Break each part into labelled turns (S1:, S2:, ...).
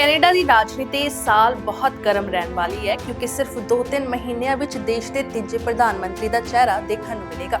S1: Canada ਦੀ ਰਾਜਨੀਤੀ ਇਸ ਸਾਲ ਬਹੁਤ ਗਰਮ ਰਹਿਣ ਵਾਲੀ ਹੈ, ਕਿਉਂਕਿ ਸਿਰਫ 2-3 ਮਹੀਨਿਆਂ ਵਿੱਚ ਦੇਸ਼ ਦੇ ਤੀਜੇ ਪ੍ਰਧਾਨ ਮੰਤਰੀ ਦਾ ਚਿਹਰਾ ਦੇਖਣ ਨੂੰ ਮਿਲੇਗਾ।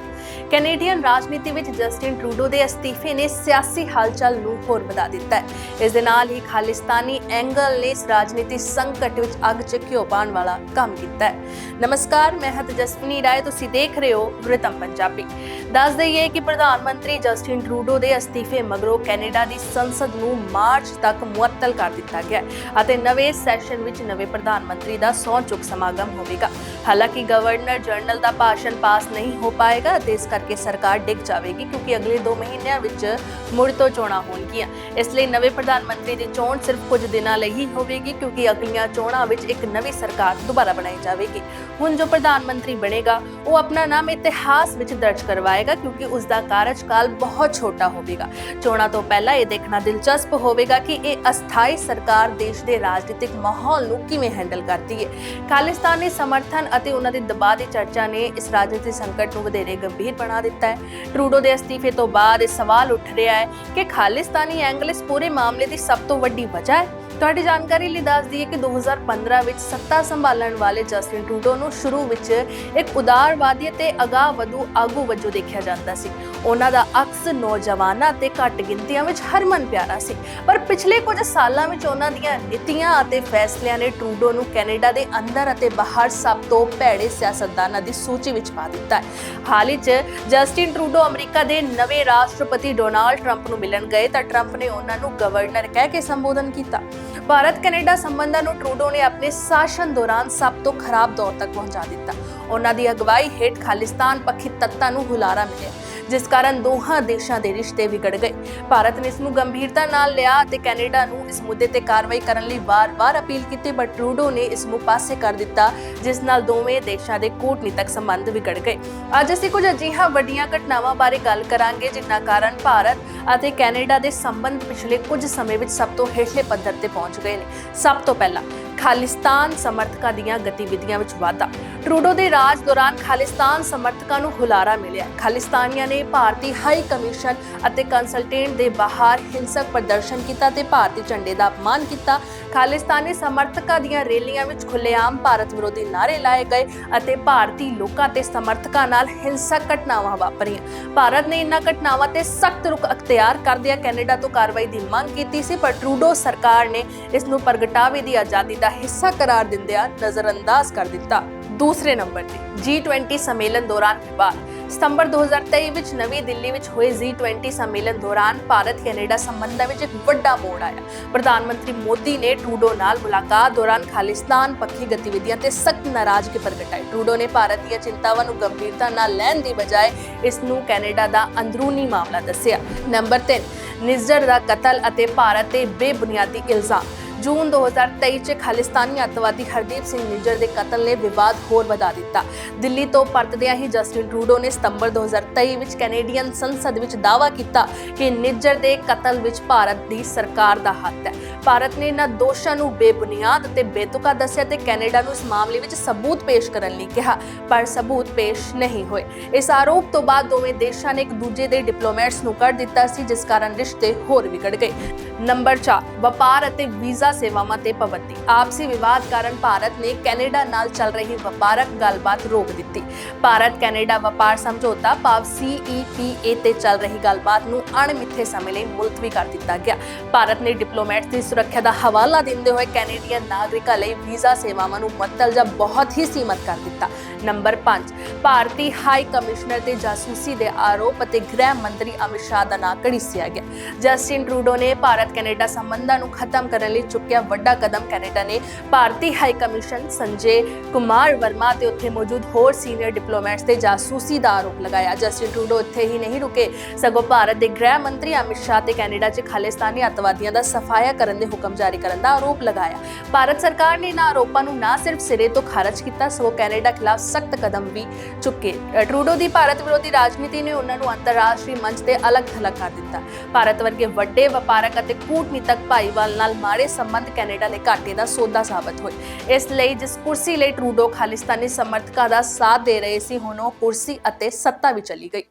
S1: ਕੈਨੇਡੀਅਨ ਰਾਜਨੀਤੀ ਵਿੱਚ ਜਸਟਿਨ ਟਰੂਡੋ ਦੇ ਅਸਤੀਫੇ ਨੇ ਸਿਆਸੀ ਹਲਚਲ ਨੂੰ ਹੋਰ ਵਧਾ ਦਿੱਤਾ ਹੈ। ਇਸ ਦੇ ਨਾਲ ਹੀ ਖਾਲਿਸਤਾਨੀ ਐਂਗਲ ਨੇ ਇਸ ਰਾਜਨੀਤੀ ਸੰਕਟ ਵਿੱਚ ਅੱਗ 'ਚ ਘਿਓ ਪਾਉਣ ਵਾਲਾ ਕੰਮ ਕੀਤਾ ਹੈ। ਨਮਸਕਾਰ, ਮੈਂ ਹਾਂ ਤੇਜਸਵਨੀ ਰਾਏ, ਤੁਸੀਂ ਦੇਖ ਰਹੇ ਹੋ ਵ੍ਰਿਤਮ ਪੰਜਾਬੀ। ਦੱਸ ਦਈਏ ਕਿ ਪ੍ਰਧਾਨ ਮੰਤਰੀ ਜਸਟਿਨ ਟਰੂਡੋ ਦੇ ਅਸਤੀਫੇ ਮਗਰੋਂ ਕੈਨੇਡਾ ਦੀ ਸੰਸਦ ਨੂੰ ਮਾਰਚ ਤੱਕ ਮੁਅੱਤਲ ਕਰ ਦਿੱਤਾ ਗਿਆ। ਹੈ। ਅਤੇ ਨਵੇਂ ਸੈਸ਼ਨ ਵਿੱਚ ਨਵੇਂ ਪ੍ਰਧਾਨ ਮੰਤਰੀ ਦਾ ਸਹੁੰ ਚੁੱਕ ਸਮਾਗਮ ਹੋਵੇਗਾ। ਹਾਲਾਂਕਿ ਗਵਰਨਰ ਜਨਰਲ ਦਾ ਭਾਸ਼ਣ ਪਾਸ ਨਹੀਂ ਹੋ ਪਾਏਗਾ ਤੇ ਇਸ ਕਰਕੇ ਸਰਕਾਰ ਡਿੱਗ ਜਾਵੇਗੀ ਕਿਉਂਕਿ ਅਗਲੇ 2 ਮਹੀਨਿਆਂ ਵਿੱਚ ਮੁੜ ਤੋਂ ਚੋਣਾਂ ਹੋਣਗੀਆਂ। ਇਸ ਲਈ ਨਵੇਂ ਪ੍ਰਧਾਨ ਮੰਤਰੀ ਦੀ ਚੋਣ ਸਿਰਫ ਕੁਝ ਦਿਨਾਂ ਲਈ ਹੀ ਹੋਵੇਗੀ ਕਿਉਂਕਿ ਅਗਲੀਆਂ ਚੋਣਾਂ ਵਿੱਚ ਇੱਕ ਨਵੀਂ ਸਰਕਾਰ ਦੁਬਾਰਾ ਬਣਾਈ ਜਾਵੇਗੀ। ਹੁਣ ਜੋ ਪ੍ਰਧਾਨ ਮੰਤਰੀ ਬਣੇਗਾ, ਉਹ ਆਪਣਾ ਨਾਮ ਇਤਿਹਾਸ ਵਿੱਚ ਦਰਜ ਕਰਵਾਏਗਾ ਕਿਉਂਕਿ ਉਸ ਦਾ ਕਾਰਜਕਾਲ ਬਹੁਤ ਛੋਟਾ ਹੋਵੇਗਾ। ਚੋਣਾਂ ਤੋਂ ਪਹਿਲਾਂ ਇਹ ਦੇਖਣਾ ਦਿਲਚਸਪ ਹੋਵੇਗਾ ਕਿ ਇਹ ਅਸਥਾਈ ਸਰਕਾਰ ਦੇਸ਼ ਦੇ ਰਾਜਨੀਤਿਕ ਮਾਹੌਲ ਨੂੰ ਕਿਵੇਂ ਹੈਂਡਲ ਕਰਦੀ ਹੈ ਖਾਲਿਸਤਾਨੀ ਸਮਰਥਨ ਅਤੇ ਉਹਨਾਂ ਦੇ ਦਬਾਅ ਦੀ ਚਰਚਾ ਨੇ ਇਸ ਰਾਜਨੀਤਿਕ ਸੰਕਟ ਨੂੰ ਵਧੇਰੇ ਗੰਭੀਰ ਬਣਾ ਦਿੱਤਾ ਹੈ। ਟਰੂਡੋ ਦੇ ਅਸਤੀਫੇ ਤੋਂ ਬਾਅਦ ਇਹ ਸਵਾਲ ਉੱਠ ਰਿਹਾ ਹੈ ਕਿ ਖਾਲਿਸਤਾਨੀ ਐਂਗਲ ਇਸ ਪੂਰੇ ਮਾਮਲੇ ਦੀ ਸਭ ਤੋਂ ਵੱਡੀ ਵਜ੍ਹਾ ਹੈ? ਤੁਹਾਡੀ ਜਾਣਕਾਰੀ ਲਈ ਦੱਸ ਦਈਏ ਕਿ 2015 ਵਿੱਚ ਸੱਤਾ ਸੰਭਾਲਣ ਵਾਲੇ ਜਸਟਿਨ ਟਰੂਡੋ ਨੂੰ ਸ਼ੁਰੂ ਵਿੱਚ ਇੱਕ ਉਦਾਰਵਾਦੀ ਅਤੇ ਅਗਾਂਹਵਧੂ ਆਗੂ ਵਜੋਂ ਦੇਖਿਆ ਜਾਂਦਾ ਸੀ। ਉਹਨਾਂ ਦਾ ਅਕਸ ਨੌਜਵਾਨਾਂ ਤੇ ਘੱਟ ਗਿਣਤੀਆਂ ਵਿੱਚ ਹਰਮਨ ਪਿਆਰਾ ਸੀ। ਪਰ ਪਿਛਲੇ ਕੁਝ ਸਾਲਾਂ ਵਿੱਚ ਉਹਨਾਂ ਦੀਆਂ ਨੀਤੀਆਂ ਅਤੇ ਫੈਸਲਿਆਂ ਨੇ ਟਰੂਡੋ ਨੂੰ ਕੈਨੇਡਾ ਦੇ ਅੰਦਰ ਅਤੇ ਬਾਹਰ ਸਭ ਤੋਂ ਭੈੜੇ ਸਿਆਸਤਦਾਨਾਂ ਦੀ ਸੂਚੀ ਵਿੱਚ ਪਾ ਦਿੱਤਾ ਹੈ। ਹਾਲ ਹੀ 'ਚ ਜਸਟਿਨ ਟਰੂਡੋ ਅਮਰੀਕਾ ਦੇ ਨਵੇਂ ਰਾਸ਼ਟਰਪਤੀ ਡੋਨਾਲਡ ਟਰੰਪ ਨੂੰ ਮਿਲਣ ਗਏ ਤਾਂ ਟਰੰਪ ਨੇ ਉਹਨਾਂ ਨੂੰ ਗਵਰਨਰ ਕਹਿ ਕੇ ਸੰਬੋਧਨ ਕੀਤਾ। ਭਾਰਤ ਕੈਨੇਡਾ ਸੰਬੰਧਾਂ ਨੂੰ ਟਰੂਡੋ ਨੇ ਆਪਣੇ ਸ਼ਾਸਨ ਦੌਰਾਨ ਸਭ ਤੋਂ ਖਰਾਬ ਦੌਰ ਤੱਕ ਪਹੁੰਚਾ ਦਿੱਤਾ। ਉਹਨਾਂ ਦੀ ਅਗਵਾਈ ਹੇਠ ਖਾਲਿਸਤਾਨ ਪੱਖੀ ਤੱਤਾਂ ਨੂੰ ਹੁਲਾਰਾ ਮਿਲਿਆ। ਜਿਸ ਕਾਰਨ ਦੋਹਾਂ ਦੇਸ਼ਾਂ ਦੇ ਰਿਸ਼ਤੇ ਵਿਗੜ ਗਏ। ਭਾਰਤ ਨੇ ਇਸ ਨੂੰ ਗੰਭੀਰਤਾ ਨਾਲ ਲਿਆ ਅਤੇ ਕੈਨੇਡਾ ਨੂੰ ਇਸ ਮੁੱਦੇ ਤੇ ਕਾਰਵਾਈ ਕਰਨ ਲਈ ਵਾਰ-ਵਾਰ ਅਪੀਲ ਕੀਤੀ ਪਰ ਟਰੂਡੋ ਨੇ ਇਸ ਨੂੰ ਪਾਸੇ ਕਰ ਦਿੱਤਾ, ਜਿਸ ਨਾਲ ਦੋਵੇਂ ਦੇਸ਼ਾਂ ਦੇ ਕੂਟਨੀਤਕ ਸੰਬੰਧ ਵਿਗੜ ਗਏ। ਅੱਜ ਅਸੀਂ ਕੁਝ ਅਜਿਹਾ ਵੱਡੀਆਂ ਘਟਨਾਵਾਂ ਬਾਰੇ ਗੱਲ ਕਰਾਂਗੇ, ਜਿਨ੍ਹਾਂ ਕਾਰਨ ਭਾਰਤ ਅਤੇ ਕੈਨੇਡਾ ਦੇ ਸੰਬੰਧ ਪਿਛਲੇ ਕੁਝ ਸਮੇਂ ਵਿੱਚ ਸਭ ਤੋਂ ਹੇਠਲੇ ਪੱਧਰ ਤੇ ਪਹੁੰਚ ਗਏ ਨੇ। ਸਭ ਤੋਂ ਪਹਿਲਾਂ ਖਾਲਿਸਤਾਨ ਸਮਰਥਕਾਂ ਦੀਆਂ ਗਤੀਵਿਧੀਆਂ ਵਿੱਚ ਵਾਧਾ। ਟਰੂਡੋ ਦੇ ਰਾਜ ਦੌਰਾਨ ਖਾਲਿਸਤਾਨ ਸਮਰਥਕਾਂ ਨੂੰ ਹੁਲਾਰਾ ਮਿਲਿਆ। ਖਾਲਿਸਤਾਨੀਆਂ ਨੇ ਭਾਰਤੀ ਹਾਈ ਕਮਿਸ਼ਨ ਅਤੇ ਕੰਸਲਟੈਂਟ ਦੇ ਬਾਹਰ ਹਿੰਸਕ ਪ੍ਰਦਰਸ਼ਨ ਕੀਤਾ ਤੇ ਭਾਰਤੀ ਝੰਡੇ ਦਾ ਅਪਮਾਨ ਕੀਤਾ। ਖਾਲਿਸਤਾਨੀ ਸਮਰਥਕਾਂ ਦੀਆਂ ਰੈਲੀਆਂ ਵਿੱਚ ਖੁੱਲੇਆਮ ਭਾਰਤ ਵਿਰੋਧੀ ਨਾਅਰੇ ਲਾਏ ਗਏ ਅਤੇ ਭਾਰਤੀ ਲੋਕਾਂ ਤੇ ਸਮਰਥਕਾਂ ਨਾਲ ਹਿੰਸਕ ਘਟਨਾਵਾਂ ਵਾਪਰੀਆਂ। ਭਾਰਤ ਨੇ ਇਨ੍ਹਾਂ ਘਟਨਾਵਾਂ ਤੇ ਸਖਤ ਰੁਖ ਅਖਤਿਆਰ ਕਰਦਿਆਂ ਕੈਨੇਡਾ ਤੋਂ ਕਾਰਵਾਈ ਦੀ ਮੰਗ ਕੀਤੀ ਸੀ, ਪਰ ਟਰੂਡੋ ਸਰਕਾਰ ਨੇ ਇਸ ਨੂੰ ਪ੍ਰਗਟਾਵੇ ਦੀ ਆਜ਼ਾਦੀ ਦਾ ਹਿੱਸਾ ਕਰਾਰ ਦਿੰਦਿਆਂ ਨਜ਼ਰਅੰਦਾਜ਼ ਕਰ ਦਿੱਤਾ ਦੂਸਰੇ ਨੰਬਰ ਤੇ G20 ਸੰਮੇਲਨ ਦੌਰਾਨ ਵਿਵਾਦ। ਸਤੰਬਰ 2023 ਵਿੱਚ ਨਵੀਂ ਦਿੱਲੀ ਵਿੱਚ ਹੋਏ G20 ਸੰਮੇਲਨ ਦੌਰਾਨ ਭਾਰਤ ਕੈਨੇਡਾ ਸੰਬੰਧਾਂ ਵਿੱਚ ਇੱਕ ਵੱਡਾ ਮੋੜ ਆਇਆ। ਪ੍ਰਧਾਨ ਮੰਤਰੀ ਮੋਦੀ ਨੇ ਟਰੂਡੋ ਨਾਲ ਮੁਲਾਕਾਤ ਦੌਰਾਨ ਖਾਲਿਸਤਾਨ ਪੱਖੀ ਗਤੀਵਿਧੀਆਂ ਤੇ ਸਖਤ ਨਾਰਾਜ਼ਗੀ ਪ੍ਰਗਟਾਈ। ਟਰੂਡੋ ਨੇ ਭਾਰਤ ਦੀਆਂ ਚਿੰਤਾਵਾਂ ਨੂੰ ਗੰਭੀਰਤਾ ਨਾਲ ਲੈਣ ਦੀ ਬਜਾਏ ਇਸ ਨੂੰ ਕੈਨੇਡਾ ਦਾ ਅੰਦਰੂਨੀ ਮਾਮਲਾ ਦੱਸਿਆ। ਨੰਬਰ 3 ਨਿਜ਼ਰ ਦਾ ਕਤਲ ਅਤੇ ਭਾਰਤ ਤੇ ਬੇਬੁਨਿਆਦੀ ਇਲਜ਼ਾਮ। ਜੂਨ 2023 ਚ ਖਾਲਿਸਤਾਨੀ ਅੱਤਵਾਦੀ ਹਰਦੀਪ ਸਿੰਘ ਨਿੱਜਰ ਦੇ ਕਤਲ ਨੇ ਵਿਵਾਦ ਹੋਰ ਵਧਾ ਦਿੱਤਾ। ਦਿੱਲੀ ਤੋਂ ਪਰਤਦਿਆਂ ਹੀ ਜਸਟਿਨ ਟਰੂਡੋ ਨੇ ਸਤੰਬਰ 2023 ਵਿੱਚ ਕੈਨੇਡੀਅਨ ਸੰਸਦ ਵਿੱਚ ਦਾਅਵਾ ਕੀਤਾ ਕਿ ਨਿੱਜਰ ਦੇ ਕਤਲ ਵਿੱਚ ਭਾਰਤ ਦੀ ਸਰਕਾਰ ਦਾ ਹੱਥ ਹੈ। ਭਾਰਤ ਨੇ ਇਹਨਾਂ ਦੋਸ਼ਾਂ ਨੂੰ ਬੇਬੁਨਿਆਦ ਅਤੇ ਬੇਤੁਕਾ ਦੱਸਿਆ ਤੇ ਕੈਨੇਡਾ ਨੂੰ ਇਸ ਮਾਮਲੇ ਵਿੱਚ ਸਬੂਤ ਪੇਸ਼ ਕਰਨ ਲਈ ਕਿਹਾ, ਪਰ ਸਬੂਤ ਪੇਸ਼ ਨਹੀਂ ਹੋਏ। ਇਸ ਆਰੋਪ ਤੋਂ ਬਾਅਦ ਦੋਵੇਂ ਦੇਸ਼ਾਂ ਨੇ ਇੱਕ ਦੂਜੇ ਦੇ ਡਿਪਲੋਮੈਟਸ ਨੂੰ ਕੱਢ ਦਿੱਤਾ ਸੀ, ਜਿਸ ਕਾਰਨ ਰਿਸ਼ਤੇ ਹੋਰ ਵਿਗੜ ਗਏ। ਨੰਬਰ 4 ਵਪਾਰ ਅਤੇ ਵੀਜ਼ਾ ਸੇਵਾਵਾਂ ਤੇ ਪਾਬੰਦੀ। ਆਪਸੀ ਵਿਵਾਦ ਕਾਰਨ ਭਾਰਤ ਨੇ ਕੈਨੇਡਾ ਨਾਲ ਚੱਲ ਰਹੀ ਵਪਾਰਕ ਗੱਲਬਾਤ ਰੋਕ ਦਿੱਤੀ। ਭਾਰਤ ਕੈਨੇਡਾ ਵਪਾਰ ਸਮਝੌਤਾ ਭਾਵ CEPA ਤੇ ਚੱਲ ਰਹੀ ਗੱਲਬਾਤ ਨੂੰ ਅਣਮਿੱਥੇ ਸਮੇਂ ਲਈ ਮੁਲਤਵੀ ਕਰ ਦਿੱਤਾ ਗਿਆ। ਭਾਰਤ ਨੇ ਡਿਪਲੋਮੈਟਸ ਦੀ ਸੁਰੱਖਿਆ ਦਾ ਹਵਾਲਾ ਦਿੰਦੇ ਹੋਏ ਕੈਨੇਡੀਅਨ ਨਾਗਰਿਕਾਂ ਲਈ ਵੀਜ਼ਾ ਸੇਵਾਵਾਂ ਨੂੰ ਮੁਅੱਤਲ ਜਾਂ ਬਹੁਤ ਹੀ ਸੀਮਤ ਕਰ ਦਿੱਤਾ। ਨੰਬਰ 5 ਭਾਰਤੀ ਹਾਈ ਕਮਿਸ਼ਨਰ ਤੇ ਜਾਸੂਸੀ ਦੇ ਆਰੋਪ ਅਤੇ ਗ੍ਰਹਿ ਮੰਤਰੀ ਅਮਿਤ ਸ਼ਾਹ ਦਾ ਨਾਂ ਘੜੀਸਿਆ ਗਿਆ। ਜਸਟਿਨ ਟਰੂਡੋ ਨੇ ਭਾਰਤ ਕੈਨੇਡਾ ਸੰਬੰਧਾਂ ਨੂੰ ਖਤਮ ਕਰਨ ਲਈ ਚੁੱਕਿਆ ਵੱਡਾ ਕਦਮ ਕੈਨੇਡਾ ਨੇ। ਭਾਰਤੀ ਹਾਈ ਕਮਿਸ਼ਨ ਸੰਜੇ ਕੁਮਾਰ ਵਰਮਾ ਤੇ ਉੱਥੇ ਮੌਜੂਦ ਹੋਰ ਸੀਨੀਅਰ ਡਿਪਲੋਮੈਟਸ ਤੇ ਜਾਸੂਸੀ ਦਾ ਆਰੋਪ ਲਗਾਇਆ। ਜਸਟਿਨ ਟਰੂਡੋ ਇੱਥੇ ਹੀ ਨਹੀਂ ਰੁਕੇ। ਸਗੋਂ ਭਾਰਤ ਦੇ ਗ੍ਰਹਿ ਮੰਤਰੀ ਅਮਿਤ ਸ਼ਾਹ ਤੇ ਕੈਨੇਡਾ 'ਚ ਖਾਲਿਸਤਾਨੀ ਅੱਤਵਾਦੀਆਂ ਦਾ ਸਫਾਇਆ ਕਰਨ ਦੇ ਹੁਕਮ ਜਾਰੀ ਕਰਨ ਦਾ ਆਰੋਪ ਲਗਾਇਆ। ਭਾਰਤ ਸਰਕਾਰ ਨੇ ਇਹਨਾਂ ਆਰੋਪਾਂ ਨੂੰ ਨਾ ਸਿਰਫ ਸਿਰੇ ਤੋਂ ਖਾਰਜ ਕੀਤਾ, ਸਗੋਂ ਕੈਨੇਡਾ ਖਿਲਾਫ ਸਖਤ ਕਦਮ ਵੀ ਚੁੱਕੇ। ਟਰੂਡੋ ਦੀ ਭਾਰਤ ਵਿਰੋਧੀ ਰਾਜਨੀਤੀ ਨੇ ਉਹਨਾਂ ਨੂੰ ਅੰਤਰਰਾਸ਼ਟਰੀ ਮੰਚ ਤੇ ਅਲੱਗ ਥਲੱਗ ਕਰ ਦਿੱਤਾ। ਭਾਰਤ ਵਰਗੇ ਵੱਡੇ ਵਪਾਰਕ ਅਤੇ ਕੂਟਨੀਤਕ ਭਾਈਵਾਲ ਨਾਲ ਮਾੜੇ ਸੰਬੰਧ ਕੈਨੇਡਾ ਦੇ ਘਾਟੇ ਦਾ ਸੌਦਾ ਸਾਬਤ ਹੋਏ। ਇਸ ਲਈ ਜਿਸ ਕੁਰਸੀ ਲਈ ਟਰੂਡੋ ਖਾਲਿਸਤਾਨੀ ਸਮਰਥਕਾਂ ਦਾ ਸਾਥ ਦੇ ਰਹੇ ਸੀ, ਹੁਣ ਉਹ ਕੁਰਸੀ ਅਤੇ ਸੱਤਾ ਵੀ ਚਲੀ ਗਈ।